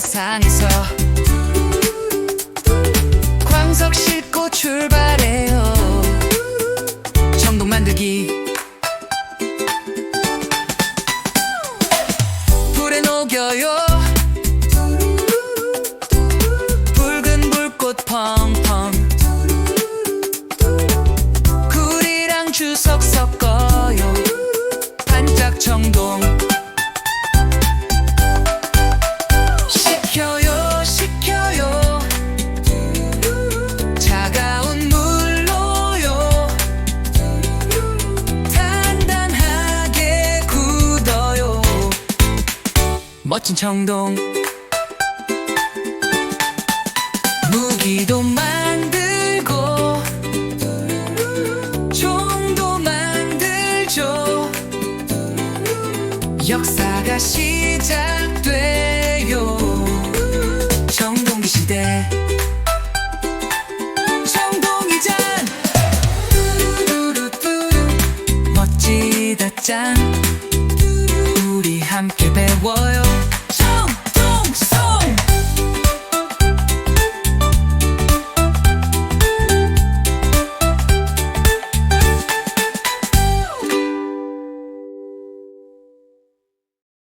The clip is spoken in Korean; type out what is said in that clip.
둘이서 광석 싣고 출발해요. 정동 만들기. 불에 녹여요 멋진 청동. 무기도 만들고 종도 만들죠. 역사가 시작돼요. 정동기 시대. 정동이잔. 뚜루루뚜루. 멋지다 짱